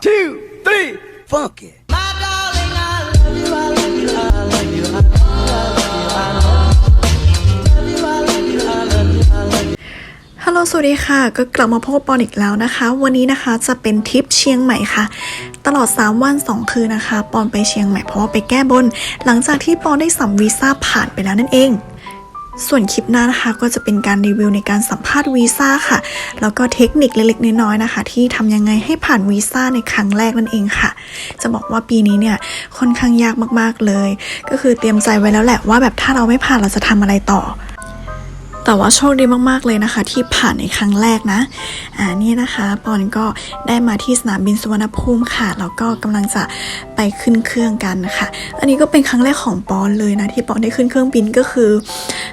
two, three, funky. ฮัลโหลสวัสดีค่ะ ก็กลับมาพบกับปอนอีกแล้วนะคะ วันนี้นะคะจะเป็นทริปเชียงใหม่ค่ะ ตลอด 3 วัน 2 คืนนะคะ ปอนไปเชียงใหม่เพราะว่าไปแก้บน หลังจากที่ปอนได้สัมวีซ่าผ่านไปแล้วนั่นเอง ส่วนคลิปหน้านะคะก็จะเป็นการรีวิวในการสัมภาษณ์วีซ่าค่ะ แล้วก็เทคนิคเล็กๆน้อยๆนะคะ ที่ทำยังไงให้ผ่านวีซ่าในครั้งแรกนั่นเองค่ะ จะบอกว่าปีนี้เนี่ยค่อนข้างยากมากๆเลย ก็คือเตรียมใจไว้แล้วแหละว่าแบบถ้าเราไม่ผ่านเราจะทำอะไรต่อ แต่ว่าโชคดีมากๆเลยนะคะ ที่ผ่านในครั้งแรกนะอ่านี่นะคะปอนก็ได้มาที่สนามบินสุวรรณภูมิค่ะแล้วก็กำลังจะไปขึ้นเครื่องกันนะคะอันนี้ก็เป็นครั้งแรกของปอนเลยนะที่ปอนได้ขึ้นเครื่องบินก็คือ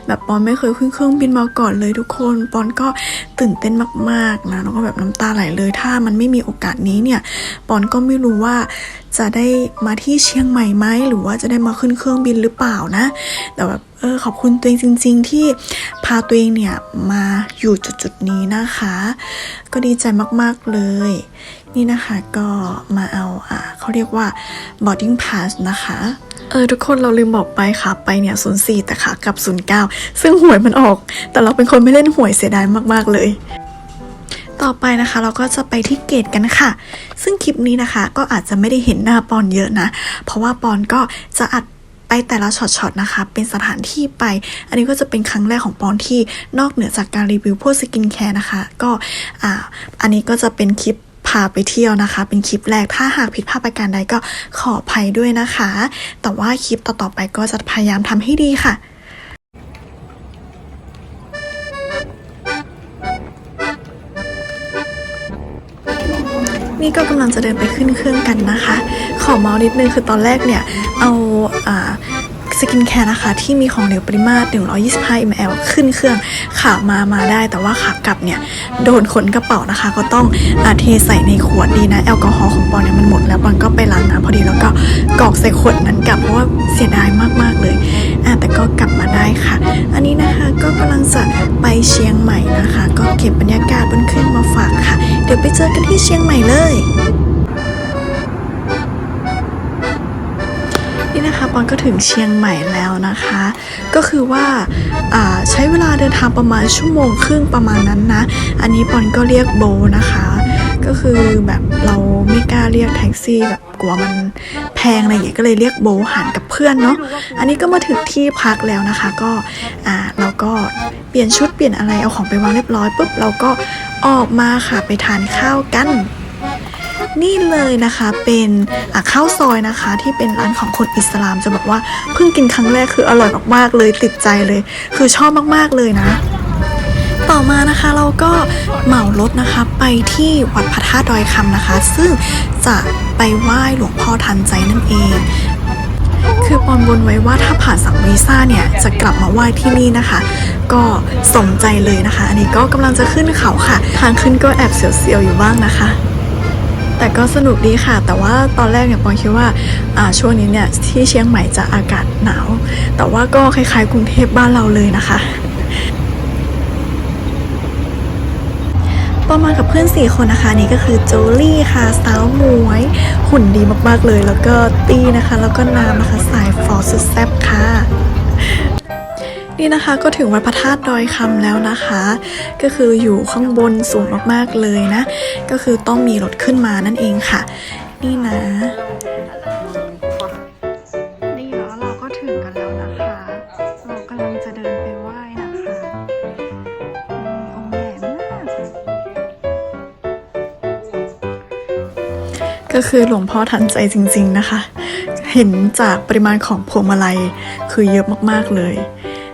แบบปอนไม่เคยขึ้นเครื่องบินมาก่อนเลยทุกคนปอนก็ตื่นเต้นมากๆนะแล้วก็แบบน้ำตาไหลเลยถ้ามันไม่มีโอกาสนี้เนี่ยปอนก็ไม่รู้ว่าจะได้มาที่เชียงใหม่ไหมหรือว่าจะได้มาขึ้นเครื่องบินหรือเปล่านะ แต่แบบ ออขอบคุณตัวเองจริง ๆ ที่พาตัวเองเนี่ยมาอยู่จุดๆนี้นะคะ ก็ดีใจมากๆเลย นี่นะคะก็มาเอาอ่าเขาเรียกว่า boarding pass นะคะเออทุกคนเราลืมบอกไปค่ะ ไปเนี่ย04แต่ค่ะกับ09ซึ่งหวยมันออก แต่เราเป็นคนไม่เล่นหวยเสียดายมากๆเลย ต่อไปนะคะเราก็จะไปที่เกตกันค่ะ ซึ่งคลิปนี้นะคะก็อาจจะไม่ได้เห็นหน้าปอนเยอะนะ เพราะว่าปอนก็จะอัด ไปแต่ละช็อตๆนะคะ เป็นสถานที่ไป อันนี้ก็จะเป็นครั้งแรกของปอนที่นอกเหนือจากการรีวิวพวกสกินแคร์นะคะ ก็อ่าอันนี้ก็จะเป็นคลิปพาไปเที่ยวนะคะ เป็นคลิปแรกถ้าหากผิดพลาดประการใดก็ขออภัยด้วยนะคะ แต่ว่าคลิปต่อๆไปก็จะพยายามทำให้ดีค่ะนี่ก็กำลังจะเดินไปขึ้นเครื่องกันนะคะ ขอเมาส์นิดนึงคือตอนแรกเนี่ย เอาอ่าสกินแคร์นะคะที่มีของเหลวปริมาตร 125 ml ขึ้นเครื่องขามามาได้ แต่ว่าขากลับเนี่ย โดนขนกระเป๋านะคะ ก็ต้องอาเทใส่ในขวดดีนะ แอลกอฮอล์ของปอนเนี่ยมันหมดแล้วปอนก็ไปล้างน้ำพอดีแล้วก็กรอกใส่ขวดนั้นกลับ เพราะว่าเสียดายมาก ๆ เลยอะแต่ก็กลับมาได้ค่ะ อันนี้นะคะก็กำลังจะไปเชียงใหม่นะคะ ก็เก็บบรรยากาศบนเครื่องมาฝากค่ะ เดี๋ยวไปเจอกันที่เชียงใหม่เลย อนก็ถึงเชียงใหม่แล้วนะคะ ก็คือว่าาใช้เวลาเดินทางประมาณชั่วโมงครึ่งประมาณนั้นนะ อันนี้ปอนก็เรียกโบนะคะ ก็คือแบบเราไม่กล้าเรียกแท็กซี่แบบกลัวมันแพงอะไรอย่างเงี้ยก็เลยเรียกโบหารกับเพื่อนเนาะ อันนี้ก็มาถึงที่พักแล้วนะคะ ก็เราก็เปลี่ยนชุดเปลี่ยนอะไรเอาของไปวางเรียบร้อยปุ๊บเราก็ออกมาค่ะไปทานข้าวกัน นี่เลยนะคะเป็นข้าวซอยนะคะที่เป็นร้านของคนอิสลามจะบอกว่าเพิ่งกินครั้งแรกคืออร่อยมากๆเลยติดใจเลย คือชอบมากๆเลยนะต่อมานะคะเราก็เหมารถนะคะไปที่วัดพระธาตุดอยคำนะคะ ซึ่งจะไปไหว้หลวงพ่อทันใจนั่นเอง คือปอนบนไว้ว่าถ้าผ่านสังวีซ่าเนี่ยจะกลับมาไหว้ที่นี่นะคะ ก็สมใจเลยนะคะ อันนี้ก็กำลังจะขึ้นเขาค่ะ ทางขึ้นก็แอบเสียวๆอยู่บ้างนะคะ แต่ก็สนุกดีค่ะ แต่ว่าตอนแรกเนี่ยปอนคิดว่าช่วงนี้เนี่ยที่เชียงใหม่จะอากาศหนาว แต่ว่าก็คล้ายๆ กรุงเทพบ้านเราเลยนะคะปอนมากับเพื่อนสี่คนนะคะนี่ก็คือโจลี่ค่ะสาวหมวย หุ่นดีมากๆเลย แล้วก็ตี้นะคะ แล้วก็น้ำนะคะสายฟอสุดแซ่บค่ะ นี่นะคะก็ถึงวัดพระธาตุดอยคำแล้วนะคะ ก็คืออยู่ข้างบนสูงมากๆเลยนะ ก็คือต้องมีรถขึ้นมานั่นเองค่ะ นี่นะนี่แล้วเราก็ถึงกันแล้วนะคะ เรากำลังจะเดินไปไหว้นะคะองค์ใหญ่มากก็คือหลวงพ่อทันใจจริง ๆนะคะ เห็นจากปริมาณของพวงมาลัยคือเยอะมากๆเลย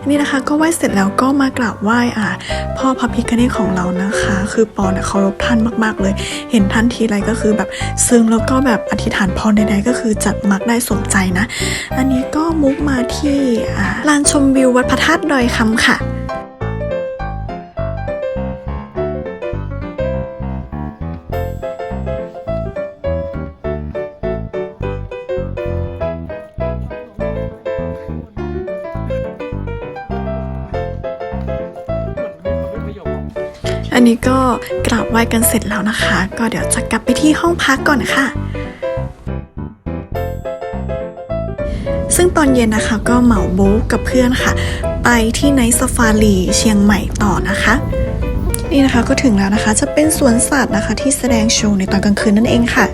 นี่นะคะก็ไหว้เสร็จแล้วก็มากราบไหว้อะพ่อพระพิฆเนศของเรานะคะ คือปอนเนี่ยเคารพท่านมาก ๆ เลย เห็นท่านทีไรก็คือแบบซึ้งแล้วก็แบบอธิษฐานพรใดๆก็คือจัดมักได้สมใจนะ อันนี้ก็มุกมาที่ลานชมวิววัดพระธาตุดอยคำค่ะ อันนี้ก็กราบไหว้กันเสร็จแล้วนะคะ ก็เดี๋ยวจะกลับไปที่ห้องพักก่อนค่ะ ซึ่งตอนเย็นนะคะก็เหมาบู๊กับเพื่อนค่ะ ไปที่ไนท์ซาฟารีเชียงใหม่ต่อนะคะ นี่นะคะก็ถึงแล้วนะคะจะเป็นสวนสัตว์นะคะที่แสดงโชว์ในตอนกลางคืนนั่นเองค่ะ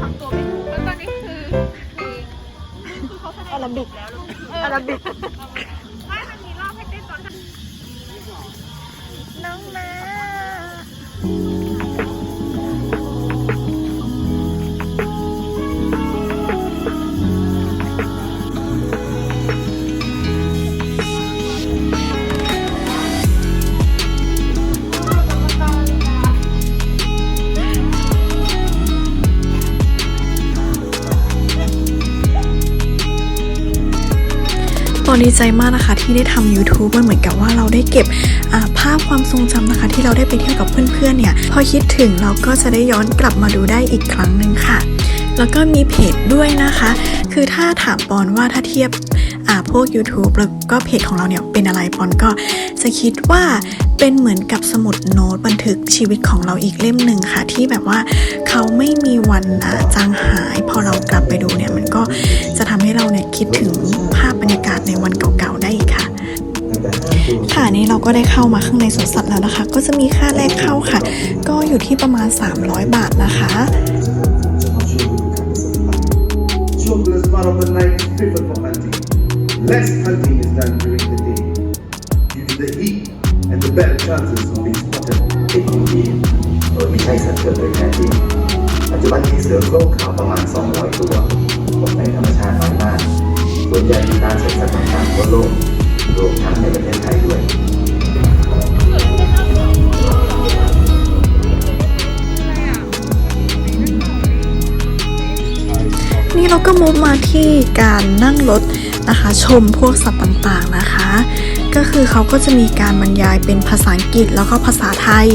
ทำตัวไม่ถูกแล้วตอนนี้คือเพลงคือเขาแสดงอาราบิกแล้วอาราบิก อนดีใจมากนะคะที่ได้ทำ YouTube มันเหมือนกับว่าเราได้เก็บภาพความทรงจำนะคะ ที่เราได้ไปเที่ยวกับเพื่อนๆเนี่ย พอคิดถึงเราก็จะได้ย้อนกลับมาดูได้อีกครั้งหนึ่งค่ะ แล้วก็มีเพจด้วยนะคะ คือถ้าถามปอนว่าถ้าเทียบพวก YouTube แล้วก็เพจของเราเนี่ยเป็นอะไรปอนก็จะคิดว่า เป็นเหมือนกับสมุดโน้ตบันทึกชีวิตของเราอีกเล่มหนึ่งค่ะ ที่แบบว่าเขาไม่มีวันจางหาย พอเรากลับไปดูเนี่ยมันก็จะทำให้เราเนี่ยคิดถึงภาพบรรยากาศในวันเก่าๆได้อีกค่ะค่ะนี่เราก็ได้เข้ามาข้างในสวนสัตว์แล้วนะคะ ก็จะมีค่าแรกเข้าค่ะ ก็อยู่ที่ประมาณ 300 บาทนะคะ Children's part of the night is preferred for hunting. Less hunting is done during and the better chances of being spotted. เป็นจริงโดยไม่ใช่สัตว์เกิดโดยแท้จริง ปัจจุบันมีเสือโคร่งขาวประมาณ 200 ตัวพบในธรรมชาติน้อยมาก ส่วนใหญ่อยู่ตามสวนสัตว์ต่างๆทั่วโลกรวมทั้งในประเทศไทยด้วยนี่เราก็มุฟมาที่การนั่งรถนะคะ ชมพวกสัตว์ต่างๆนะคะ ก็คือเขาก็จะมีการบรรยายเป็นภาษาอังกฤษแล้วก็ภาษาไทย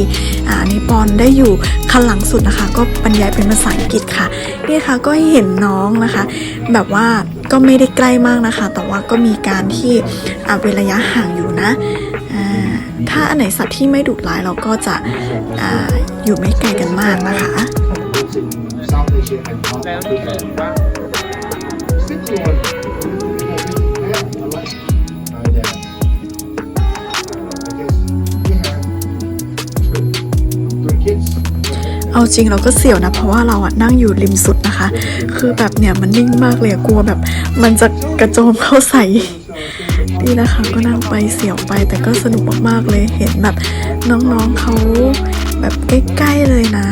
อ่านี่ปอนได้อยู่คันหลังสุดนะคะ ก็บรรยายเป็นภาษาอังกฤษค่ะนี่ค่ะก็เห็นน้องนะคะ แบบว่าก็ไม่ได้ใกล้มากนะคะ แต่ว่าก็มีการที่อ่าเว้นระยะห่างอยู่นะถ้าอันไหนสัตว์ที่ไม่ดุร้ายเราก็จะออยู่ไม่ไกลกันมากนะคะ Lives in South เอาจริงเราก็เสียวนะ เพราะว่าเราอะนั่งอยู่ริมสุดนะคะ คือแบบเนี่ยมันนิ่งมากเลยอะกลัวแบบ มันจะกระโจมเข้าใส่นี่นะคะก็นั่งไปเสียวไปแต่ก็สนุกมากๆเลยเห็นแบบน้องๆเขาแบบใกล้ๆเลยนะ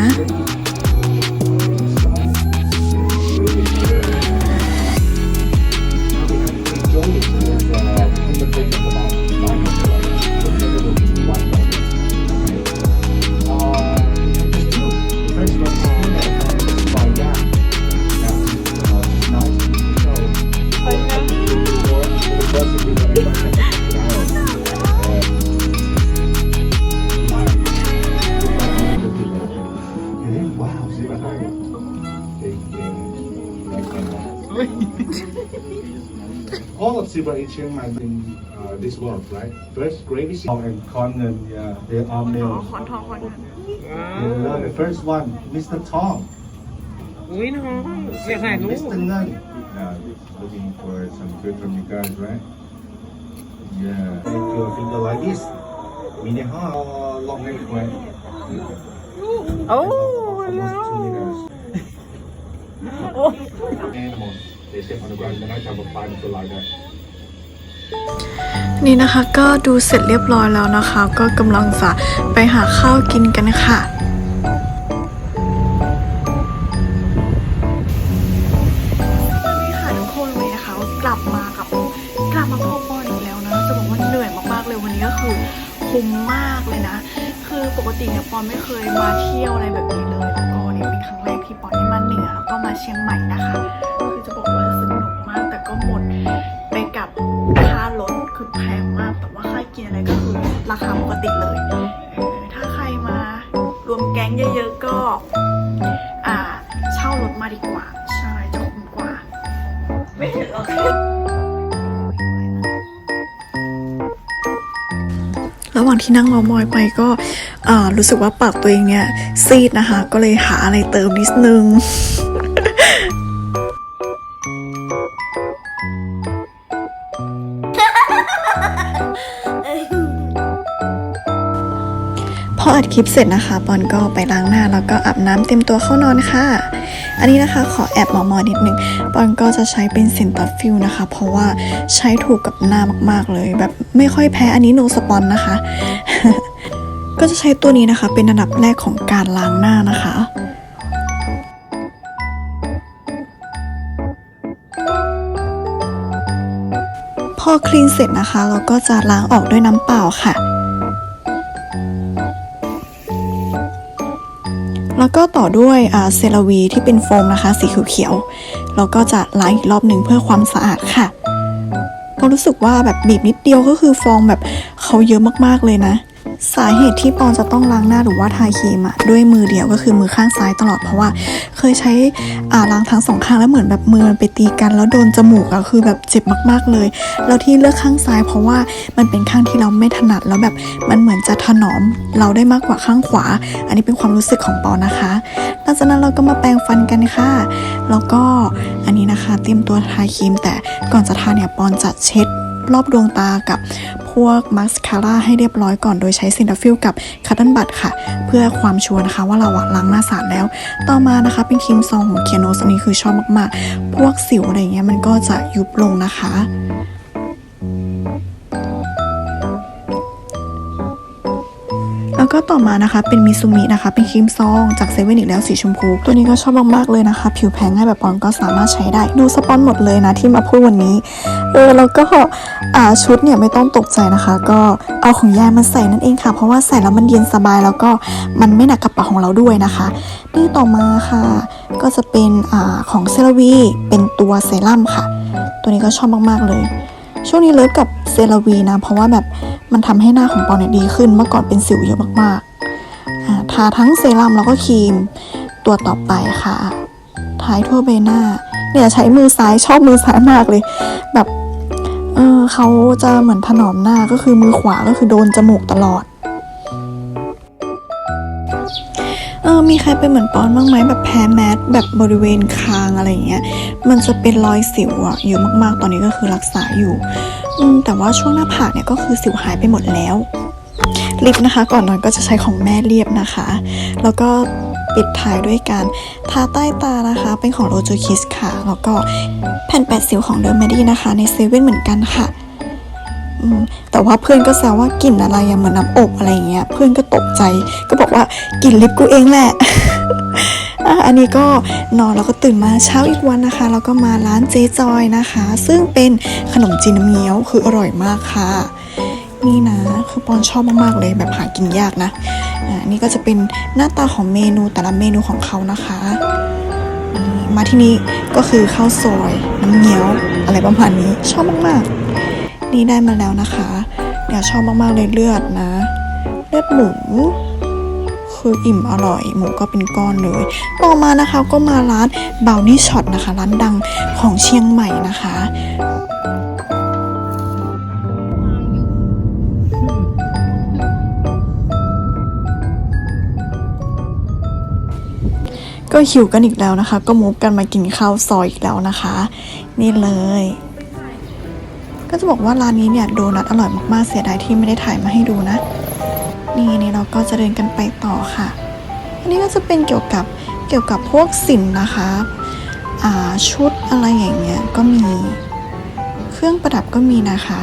All of zebra in Chiang Mai in uh, this world, right? First, gravy zebra and Conan, yeah, they are male. ขอนทองขอนทอง Yeah, the first one, Mr. Tom, อุ้ยน้องอยากถ่ายรูป Mr. Nunn. Now, looking for some food from you guys, right? Yeah. Make your finger like this. Mini heart, uh, long neck, right? โอ้ Almost two meters. Animals, they step On the ground. When I have a five to like that. นี่นะคะก็ดูเสร็จเรียบร้อยแล้วนะคะ ก็กำลังจะไปหาข้าวกินกันค่ะตอนนี้ค่ะทุกคนเลยนะคะกลับมากับกลับมาพ่อๆอีกแล้วนะจะบอกว่าเหนื่อยมากๆเลยวันนี้ก็คือคุ้มมากเลยนะ คือปกติเนี่ยปอนไม่เคยมาเที่ยวอะไรแบบนี้เลย แล้วก็นี่เป็นครั้งแรกที่ปอนได้มาเหนือแล้วก็มาเชียงใหม่นะคะ นั่งเมามอยไปก็รู้สึกว่าปากตัวเองเนี่ยซีดนะคะ ก็เลยหาอะไรเติมนิดนึงพออัดคลิปเสร็จนะคะ ปอนก็ไปล้างหน้าแล้วก็อาบน้ำเต็มตัวเข้านอนค่ะ อันนี้นะคะขอแอบมอมอนิดนึงปอนก็จะใช้เป็นเซนตัฟฟิลนะคะ เพราะว่าใช้ถูกกับหน้ามาก ๆ เลย แบบไม่ค่อยแพ้อันนี้โนสปอนนะคะ ก็จะใช้ตัวนี้นะคะ เป็นอันดับแรกของการล้างหน้านะคะพอคลีนเสร็จนะคะ เราก็จะล้างออกด้วยน้ำเปล่าค่ะ แล้วก็ต่อด้วยเซราวีที่เป็นโฟมนะคะ สีเขียวๆแล้วก็จะล้างอีกรอบหนึ่งเพื่อความสะอาดค่ะ ก็รู้สึกว่าแบบบีบนิดเดียวก็คือฟองแบบเขาเยอะมากๆเลยนะ สาเหตุที่ปอนจะต้องล้างหน้าหรือว่าทาครีมอะด้วยมือเดียวก็คือมือข้างซ้ายตลอดเพราะว่า เคยใช้อ่าล้างทั้งสองข้างแล้วเหมือนแบบมือมันไปตีกัน แล้วโดนจมูกอะคือแบบเจ็บมากๆเลย แล้วที่เลือกข้างซ้าย เพราะว่ามันเป็นข้างที่เราไม่ถนัดแล้วแบบมันเหมือนจะถนอมเราได้มากกว่าข้างขวา อันนี้เป็นความรู้สึกของปอนนะคะหลังจากนั้นเราก็มาแปรงฟันกันค่ะ แล้วก็อันนี้นะคะเตรียมตัวทาครีม แต่ก่อนจะทาเนี่ยปอนจะเช็ดรอบดวงตากับ พวกมาสคาร่าให้เรียบร้อยก่อนโดยใช้ซินดาฟิลกับคัตเติลบัตค่ะ เพื่อความชัวร์นะคะว่าเราอะล้างหน้าสะอาดแล้ว ต่อมานะคะเป็นครีมซองของเคียโนสอันนี้คือชอบมากๆ พวกสิวอะไรเงี้ยมันก็จะยุบลงนะคะ แล้วก็ต่อมานะคะเป็นมิซูมินะคะเป็นครีมซองจากเซเว่นอีกแล้วสีชมพู ตัวนี้ก็ชอบมากๆเลยนะคะ ผิวแพ้ง่ายแบบปอนก็สามารถใช้ได้ ดูสปอนหมดเลยนะที่มาพูดวันนี้เออแล้วก็อ่าชุดเนี่ยไม่ต้องตกใจนะคะ ก็เอาของยายมาใส่นั่นเองค่ะ เพราะว่าใส่แล้วมันเย็นสบายแล้วก็มันไม่หนักกระเป๋าของเราด้วยนะคะนี่ต่อมาค่ะ ก็จะเป็นอ่าของเซราวีเป็นตัวเซรั่มค่ะ ตัวนี้ก็ชอบมากๆเลย ช่วงนี้เลิฟกับเซราวีนะเพราะว่าแบบ มันทำให้หน้าของปอนเนี่ยดีขึ้นเมื่อก่อนเป็นสิวเยอะมากๆทาทั้งเซรั่มแล้วก็ครีมตัวต่อไปค่ะทายทั่วใบหน้า เนี่ยใช้มือซ้ายชอบมือซ้ายมากเลย แบบเออเขาจะเหมือนถนอมหน้าก็คือมือขวาก็คือโดนจมูกตลอดเออมีใครเป็นเหมือนปอนบ้างไหมแบบแพ้แมสแบบบริเวณคางอะไรอย่างเงี้ย มันจะเป็นรอยสิวอะเยอะมากๆ ตอนนี้ก็คือรักษาอยู่ อืมแต่ว่าช่วงหน้าผากเนี่ยก็คือสิวหายไปหมดแล้วลิปนะคะ ก่อนนอนก็จะใช้ของแม่เรียบนะคะ แล้วก็ปิดท้ายด้วยการทาใต้ตานะคะ เป็นของโรโจคิสค่ะ แล้วก็แผ่นแปดสิวของเดอร์แมดี้นะคะ ในเซเว่นเหมือนกันค่ะแต่ว่าเพื่อนก็แซวว่ากลิ่นอะไรอะเหมือนน้ำอบอะไรอย่างเงี้ย เพื่อนก็ตกใจ ก็บอกว่ากลิ่นลิปกูเองแหละ อะอันนี้ก็นอนแล้วก็ตื่นมาเช้าอีกวันนะคะแล้วก็มาร้านเจ๊จอยนะคะ ซึ่งเป็นขนมจีนน้ำเงี้ยวคืออร่อยมากค่ะ นี่นะคือปอนชอบมากๆเลยแบบหากินยากนะอ่านี่ก็จะเป็นหน้าตาของเมนูแต่ละเมนูของเขานะคะมาที่นี่ก็คือข้าวซอยน้ำเงี้ยวอะไรประมาณนี้ชอบมากๆ นี่ได้มาแล้วนะคะ เดี๋ยวชอบมากๆเลยเลือดนะ เลือดหมู คืออิ่มอร่อย หมูก็เป็นก้อนเลย ต่อมานะคะก็มาร้านเบ o วนี่ช็อตนะคะ ร้านดังของเชียงใหม่นะคะก็หิวกันอีกแล้วนะคะ ก็มุกกันมากินข้าวซอยอีกแล้วนะคะ นี่เลย ก็จะบอกว่าร้านนี้เนี่ยโดนัทอร่อยมากๆเสียดายที่ไม่ได้ถ่ายมาให้ดูนะ นี่นี่เราก็จะเดินกันไปต่อค่ะ อันนี้ก็จะเป็นเกี่ยวกับเกี่ยวกับพวกสินนะคะอ่าชุดอะไรอย่างเงี้ยก็มี เครื่องประดับก็มีนะคะ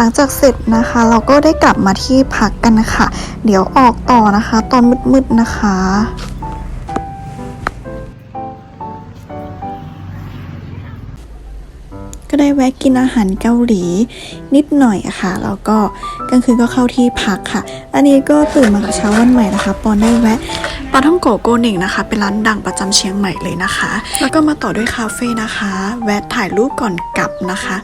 หลังจากเสร็จนะคะ เราก็ได้กลับมาที่พักกันนะคะเดี๋ยวออกต่อนะคะ ตอนมืดๆนะคะก็ได้แวะกินอาหารเกาหลีนิดหน่อยอะค่ะ แล้วก็กลางคืนก็เข้าที่พักค่ะ อันนี้ก็ตื่นมากับเช้าวันใหม่นะคะ ปอนได้แวะ ปาท่องโกโกเน่งนะคะ เป็นร้านดังประจำเชียงใหม่เลยนะคะ แล้วก็มาต่อด้วยคาเฟ่นะคะ แวะถ่ายรูปก่อนกลับนะคะ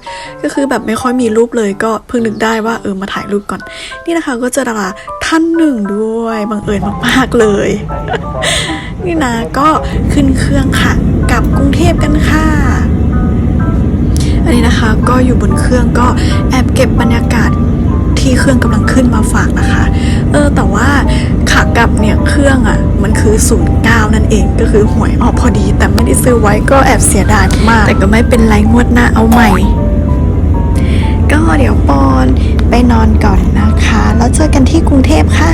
ก็คือแบบไม่ค่อยมีรูปเลยก็เพิ่งนึกได้ว่าเออมาถ่ายรูปก่อน นี่นะคะก็เจอดาราท่านหนึ่งด้วยบังเอิญมากๆเลย นี่นะก็ขึ้นเครื่องค่ะกลับกรุงเทพกันค่ะอันนี้นะคะก็อยู่บนเครื่องก็แอบเก็บบรรยากาศที่เครื่องกำลังขึ้นมาฝากนะคะ เออแต่ว่า ขากลับเนี่ยเครื่องอะ่ะมันคือ09นั่นเองก็คือหวยออกพอดี แต่ไม่ได้ซื้อไว้ก็แอบเสียดายมาก แต่ก็ไม่เป็นไรงวดหน้าเอาใหม่ ก็เดี๋ยวปอนไปนอนก่อนนะคะ แล้วเจอกันที่กรุงเทพค่ะ